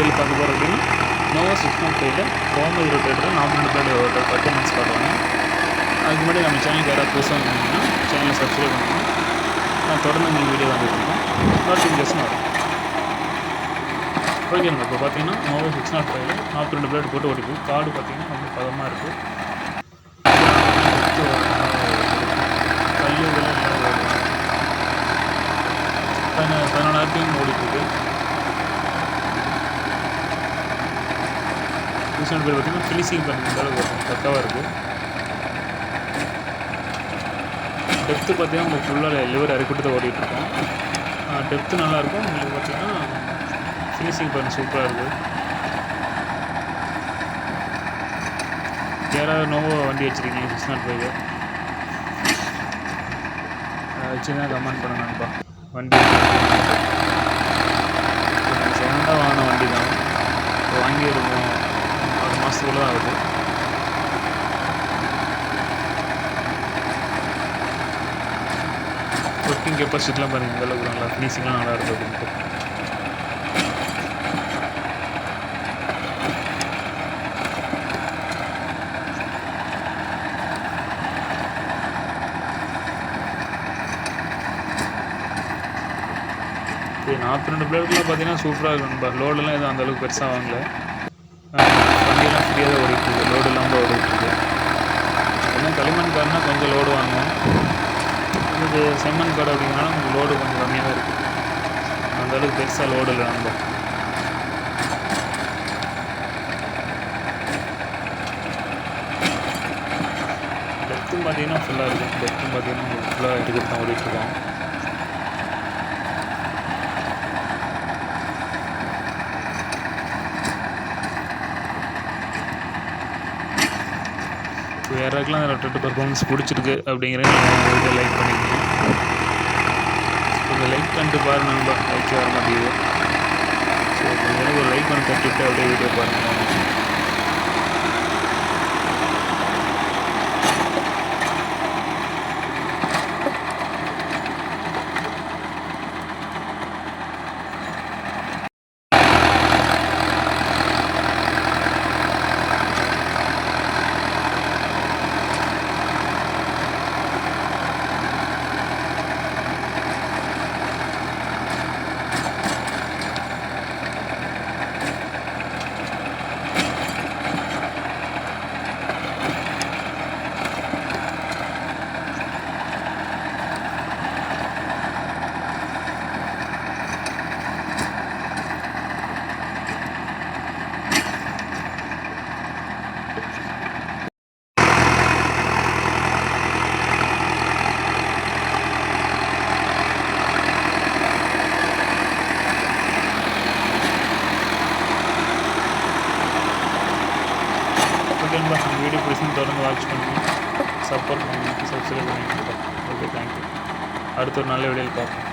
வீடியோவில் பார்க்க போகிற அப்படின்னா நோவா சிக்ஸ் நாட் ஃபைவ்ல கோமதி ரொட்டேட்டர் நாற்பது பிளேட் ஒரு பர்ஃபார்மன்ஸ் காட்டுவாங்க அதுக்கு முன்னாடி நம்ம சேனலுக்கு யாராவது புதுசாக வந்தீங்கன்னா சேனலை சப்ஸ்கிரைப் பண்ணுங்கள் நான் தொடர்ந்து உங்களுக்கு வீடியோ வந்துட்டுருக்கோம் நோட்டிஃபிகேஷன் வரும். ஓகே நம்ம இப்போ பார்த்தீங்கன்னா நோவா சிக்ஸ் நாட் ஃபைவ்ல நாற்பத்தி ரெண்டு பிளேட் போட்டு ஓடிக்கு கார்டு பார்த்தீங்கன்னா ரொம்ப பதமாக இருக்குது பதினாலாயிரத்தையும் ஓடிட்டுருக்கு டிசைன் பேர் பார்த்தீங்கன்னா ஃபினிஷிங் பண்ணுற அளவுக்கு வரும் பக்காவாக இருக்குது டெப்த்து பார்த்தீங்கன்னா உங்களுக்கு ஃபுல்லாக லிவர் இறக்கிட்டு ஓடிட்டுருக்கோம் டெப்த்து நல்லாயிருக்கும் உங்களுக்கு பார்த்தீங்கன்னா ஃபினிஷிங் பண்ண சூப்பராக இருக்குது யாராவது நோவோ வண்டி வச்சுருக்கீங்க சிக்ஸ் நாட் ஃபைவ் வச்சுன்னா கமெண்ட் பண்ணுங்க நண்பா. வண்டி செகண்டாக வாங்கின வண்டி தான் இப்போ வாங்கி ஒரு மூ- ஆறு ஆகுது ஒர்க்கிங் கெப்பாசிட்டிலாம் பாருங்கள் இந்த அளவுக்கு நல்லா ஃபினிஷிங்லாம் நல்லா இருக்குது அப்படின்ட்டு. நாற்பத்தி ரெண்டு பிளேட்லாம் பார்த்தீங்கன்னா சூப்பராக இருக்கும் நண்பா. லோடெல்லாம் எதுவும் அந்த அளவுக்கு பெருசாக வாங்கல. வண்டியெல்லாம் ஃப்ரீயாக தான் ஓடிட்டு இருக்கு லோடு இல்லாமல் தான் ஓடிட்டு இருக்கு களிமண் காடுனா கொஞ்சம் லோடு வாங்குவோம் இது செம்மண் காடு அப்படிங்கிறனால கொஞ்சம் லோடு கொஞ்சம் கம்மியாக தான் இருக்குது அந்த அளவுக்கு பெருசாக லோடு இல்லை நம்ம டெத்தும் பார்த்தீங்கன்னா ஃபுல்லாக இருக்கும் டெத்தும் பார்த்தீங்கன்னா ஃபுல்லாக எடுத்துக்கிட்டு தான் ஓடிட்டுருக்கோம் ஸோ இப்போ யாராருக்கெல்லாம் அந்த ரொட்டேட் பர்ஃபார்மன்ஸ் பிடிச்சிருக்கு அப்படிங்கிறத வீடியோ லைக் பண்ணிக்கிறேன். கொஞ்சம் லைக் பண்ணிட்டு பாருங்க நண்பா லைக் வர மாட்டேங்குது. ஸோ கொஞ்சம் எனக்கு ஒரு லைக் பண்ணி தட்டிவிட்டு அப்படியே வீடியோ பாருங்கள் இந்த வீடியோ பிடிச்சி தொடர்ந்து வாட்ச் பண்ணுங்கள் சப்போர்ட் பண்ணுங்கள் சப்ஸ்கிரைப் பண்ணிங்க ஓகே தேங்க்யூ அடுத்த ஒரு நல்ல வீடியோவில் பார்ப்போம்.